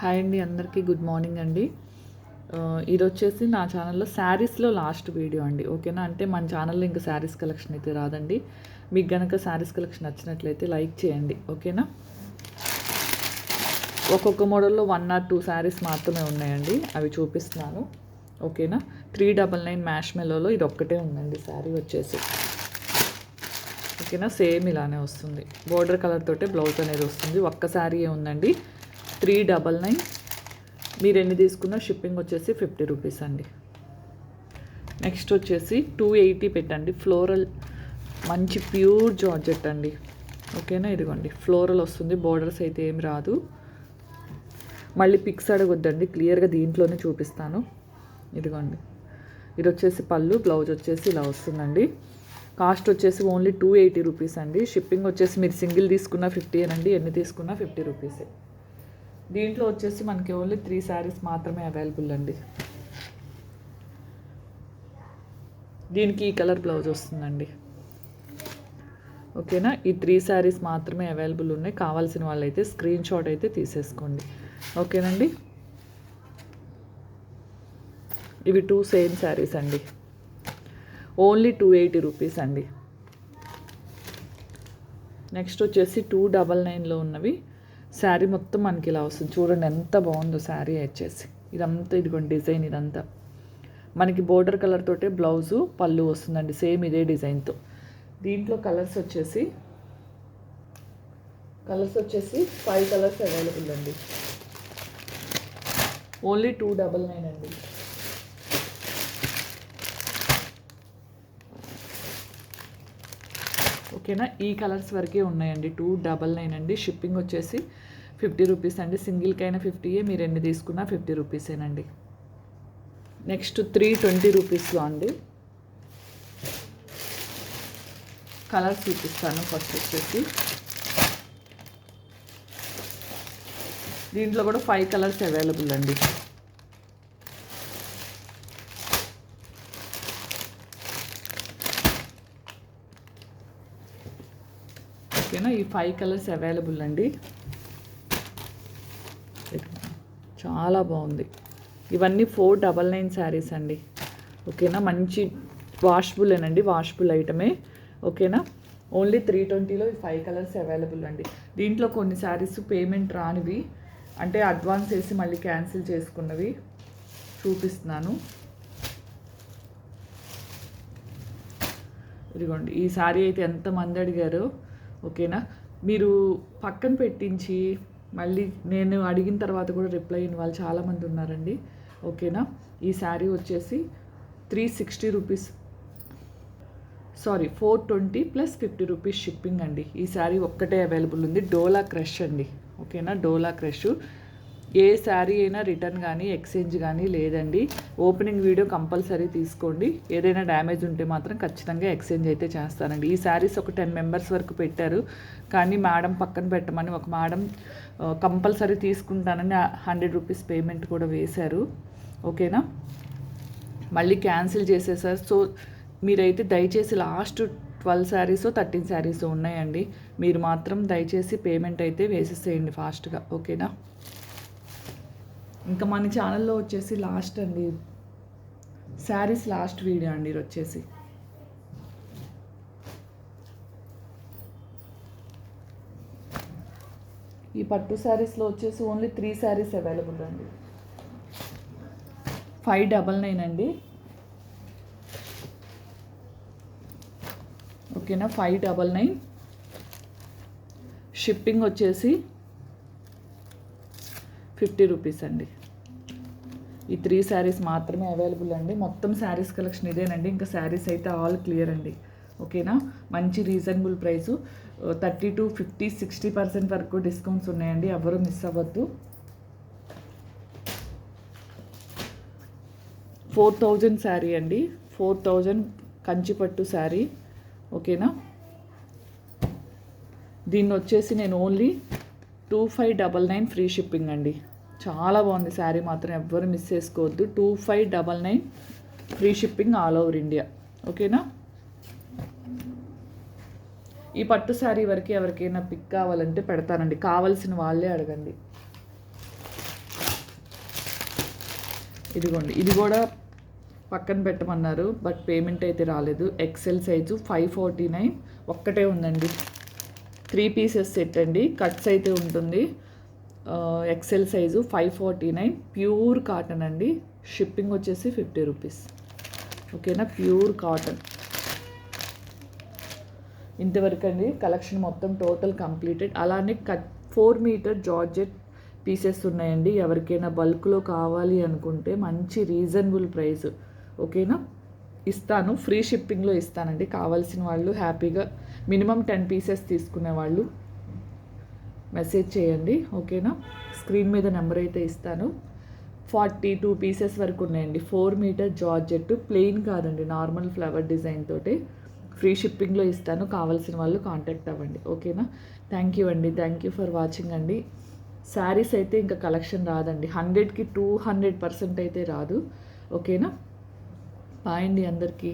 Hi అండి అందరికీ good morning అండి. ఇది వచ్చేసి నా ఛానల్లో శారీస్లో లాస్ట్ వీడియో అండి ఓకేనా? అంటే మన ఛానల్లో ఇంకా శారీస్ కలెక్షన్ అయితే రాదండి. మీకు గనక శారీస్ కలెక్షన్ నచ్చినట్లయితే లైక్ చేయండి ఓకేనా? ఒక్కొక్క మోడల్లో వన్ ఆర్ టూ శారీస్ మాత్రమే ఉన్నాయండి అవి చూపిస్తున్నాను ఓకేనా? త్రీ డబల్ నైన్ మ్యాష్ మెలోలో ఇది ఒక్కటే ఉందండి శారీ వచ్చేసి. ఓకేనా? సేమ్ ఇలానే వస్తుంది. బోర్డర్ కలర్ తోటే బ్లౌజ్ అనేది వస్తుంది. ఒక్క శారీ ఉందండి. Three double nine. మీరు ఎన్ని తీసుకున్న షిప్పింగ్ వచ్చేసి ఫిఫ్టీ రూపీస్ అండి. నెక్స్ట్ వచ్చేసి టూ ఎయిటీ పెట్టండి. ఫ్లోరల్ మంచి ప్యూర్ జార్జెట్ అండి. ఓకేనా? ఇదిగోండి. ఫ్లోరల్ వస్తుంది. బోర్డర్స్ అయితే ఏం రాదు. మళ్ళీ పిక్స్ అడగొద్దండి. క్లియర్గా దీంట్లోనే చూపిస్తాను. ఇదిగోండి. ఇది వచ్చేసి పళ్ళు బ్లౌజ్ వచ్చేసి ఇలా వస్తుందండి. కాస్ట్ వచ్చేసి ఓన్లీ టూ ఎయిటీ రూపీస్ అండి. షిప్పింగ్ వచ్చేసి మీరు సింగిల్ తీసుకున్న ఫిఫ్టీ అండి ఎన్ని తీసుకున్నా ఫిఫ్టీ రూపీసే. దీంట్లో వచ్చేసి మనకి ఓన్లీ త్రీ శారీస్ మాత్రమే అవైలబుల్ అండి. దీనికి ఈ కలర్ బ్లౌజ్ వస్తుందండి. ఓకేనా ఈ త్రీ శారీస్ మాత్రమే అవైలబుల్ ఉన్నాయి. కావాల్సిన వాళ్ళైతే స్క్రీన్ షాట్ అయితే తీసేసుకోండి. ఓకేనండి ఇవి టూ సేమ్ శారీస్ అండి. ఓన్లీ టూ ఎయిటీ రూపీస్ అండి. నెక్స్ట్ వచ్చేసి టూ డబల్ నైన్లో ఉన్నవి. శారీ మొత్తం మనకి ఇలా వస్తుంది. చూడండి ఎంత బాగుందో శారీ వచ్చేసి. ఇదంతా ఇదిగోండి డిజైన్ ఇదంతా. మనకి బోర్డర్ కలర్ తోటే బ్లౌజు పళ్ళు వస్తుందండి. సేమ్ ఇదే డిజైన్తో దీంట్లో కలర్స్ వచ్చేసి కలర్స్ వచ్చేసి ఫైవ్ కలర్స్ అవైలబుల్ అండి. ఓన్లీ టూ డబల్ నైన్ అండి. ఓకేనా? ఈ కలర్స్ వరకే ఉన్నాయండి. టూ డబల్ నైన్ అండి. షిప్పింగ్ వచ్చేసి ఫిఫ్టీ రూపీస్ అండి. సింగిల్కైనా ఫిఫ్టీయే మీరు ఎన్ని తీసుకున్నా ఫిఫ్టీ రూపీసేనండి నెక్స్ట్ త్రీ ట్వంటీ రూపీస్లో అండి. కలర్స్ చూపిస్తాను ఫస్ట్ వచ్చేసి. దీంట్లో కూడా ఫైవ్ కలర్స్ అవైలబుల్ అండి. ఓకేనా? ఈ ఫైవ్ కలర్స్ అవైలబుల్ అండి. చాలా బాగుంది. ఇవన్నీ ఫోర్ డబల్ నైన్ శారీస్ అండి. ఓకేనా? మంచి వాషబులేనండి వాషబుల్ ఐటమే. ఓకేనా? ఓన్లీ త్రీ ట్వంటీలో ఈ ఫైవ్ కలర్స్ అవైలబుల్ అండి. దీంట్లో కొన్ని శారీస్ పేమెంట్ రానివి. అంటే అడ్వాన్స్ వేసి మళ్ళీ క్యాన్సిల్ చేసుకున్నవి చూపిస్తున్నాను. ఇదిగోండి. ఈ శారీ అయితే ఎంతమంది అడిగారు? ఓకేనా? మీరు పక్కన పెట్టించి మళ్ళీ నేను అడిగిన తర్వాత కూడా రిప్లై అయిన వాళ్ళు చాలామంది ఉన్నారండి. ఓకేనా? ఈ శారీ వచ్చేసి three sixty rupees. Sorry four twenty plus fifty rupees shipping అండి. ఈ శారీ ఒక్కటే అవైలబుల్ ఉంది. డోలా క్రష్ అండి. ఓకేనా? డోలా క్రష్. ఏ శారీ అయినా రిటర్న్ కానీ ఎక్స్చేంజ్ కానీ లేదండి. ఓపెనింగ్ వీడియో కంపల్సరీ తీసుకోండి. ఏదైనా డ్యామేజ్ ఉంటే మాత్రం ఖచ్చితంగా ఎక్స్చేంజ్ అయితే చేస్తానండి. ఈ శారీస్ ఒక టెన్ మెంబర్స్ వరకు పెట్టారు. కానీ మేడం పక్కన పెట్టమని ఒక మేడం కంపల్సరీ తీసుకుంటానని హండ్రెడ్ రూపీస్ పేమెంట్ కూడా వేశారు. ఓకేనా? మళ్ళీ క్యాన్సిల్ చేసేసారు. సో మీరైతే దయచేసి last twelve saris thirteen saris ఉన్నాయండి. మీరు మాత్రం దయచేసి పేమెంట్ అయితే వేసేసేయండి ఫాస్ట్గా. ఓకేనా? ఇంకా మన ఛానల్లో వచ్చేసి లాస్ట్ అండి. శారీస్ లాస్ట్ వీడియో అండి ఇది వచ్చేసి. ఈ పట్టు శారీస్లో వచ్చేసి ఓన్లీ త్రీ శారీస్ అవైలబుల్ అండి. ఫైవ్ డబల్ నైన్ అండి. ఓకేనా ఫైవ్ డబల్ నైన్ షిప్పింగ్ వచ్చేసి ఫిఫ్టీ రూపీస్ అండి. ఈ త్రీ శారీస్ మాత్రమే అవైలబుల్ అండి. మొత్తం శారీస్ కలెక్షన్ ఇదేనండి. ఇంకా శారీస్ అయితే ఆల్ క్లియర్ అండి. ఓకేనా? మంచి reasonable price. Thirty to fifty sixty percent వరకు డిస్కౌంట్స్ ఉన్నాయండి. ఎవరు మిస్ అవ్వద్దు. ఫోర్ థౌజండ్ శారీ అండి. ఫోర్ థౌజండ్ కంచిపట్టు శారీ. ఓకేనా? దీన్ని వచ్చేసి నేను only two five double nine free shipping అండి. చాలా బాగుంది శారీ మాత్రం ఎవ్వరు మిస్ చేసుకోవద్దు. Two five double nine free shipping all over India ఓకేనా? ఈ పట్టు శారీ వరకు ఎవరికైనా పిక్ కావాలంటే పెడతానండి. కావాల్సిన వాళ్ళే అడగండి. ఇదిగోండి. ఇది కూడా పక్కన పెట్టమన్నారు బట్ పేమెంట్ అయితే రాలేదు. XL size five forty nine ఒక్కటే ఉందండి. త్రీ పీసెస్ సెట్ అండి. కట్స్ అయితే ఉంటుంది. XL size five forty nine pure cotton అండి. షిప్పింగ్ వచ్చేసి ఫిఫ్టీ రూపీస్ ఓకేనా ప్యూర్ కాటన్ ఇంతవరకు అండి కలెక్షన్ మొత్తం టోటల్ కంప్లీటెడ్ అలానే cut four metre georgette pieces ఉన్నాయండి. ఎవరికైనా బల్క్లో కావాలి అనుకుంటే మంచి రీజనబుల్ ప్రైస్ ఓకేనా ఇస్తాను ఫ్రీ షిప్పింగ్లో ఇస్తానండి. కావాల్సిన వాళ్ళు హ్యాపీగా మినిమం టెన్ పీసెస్ తీసుకునే వాళ్ళు మెసేజ్ చేయండి ఓకేనా? స్క్రీన్ మీద నెంబర్ అయితే ఇస్తాను. ఫార్టీ టూ పీసెస్ వరకు ఉన్నాయండి. ఫోర్ మీటర్ జార్జెట్ ప్లెయిన్ కాదండి నార్మల్ ఫ్లవర్ డిజైన్ తోటి. ఫ్రీ షిప్పింగ్లో ఇస్తాను కావాల్సిన వాళ్ళు కాంటాక్ట్ అవ్వండి ఓకేనా? థ్యాంక్ యూ అండి థ్యాంక్ యూ ఫర్ వాచింగ్ అండి. శారీస్ అయితే ఇంకా కలెక్షన్ రాదండి. హండ్రెడ్కి టూ హండ్రెడ్ పర్సెంట్ అయితే రాదు ఓకేనా? బాయ్ అండి అందరికీ.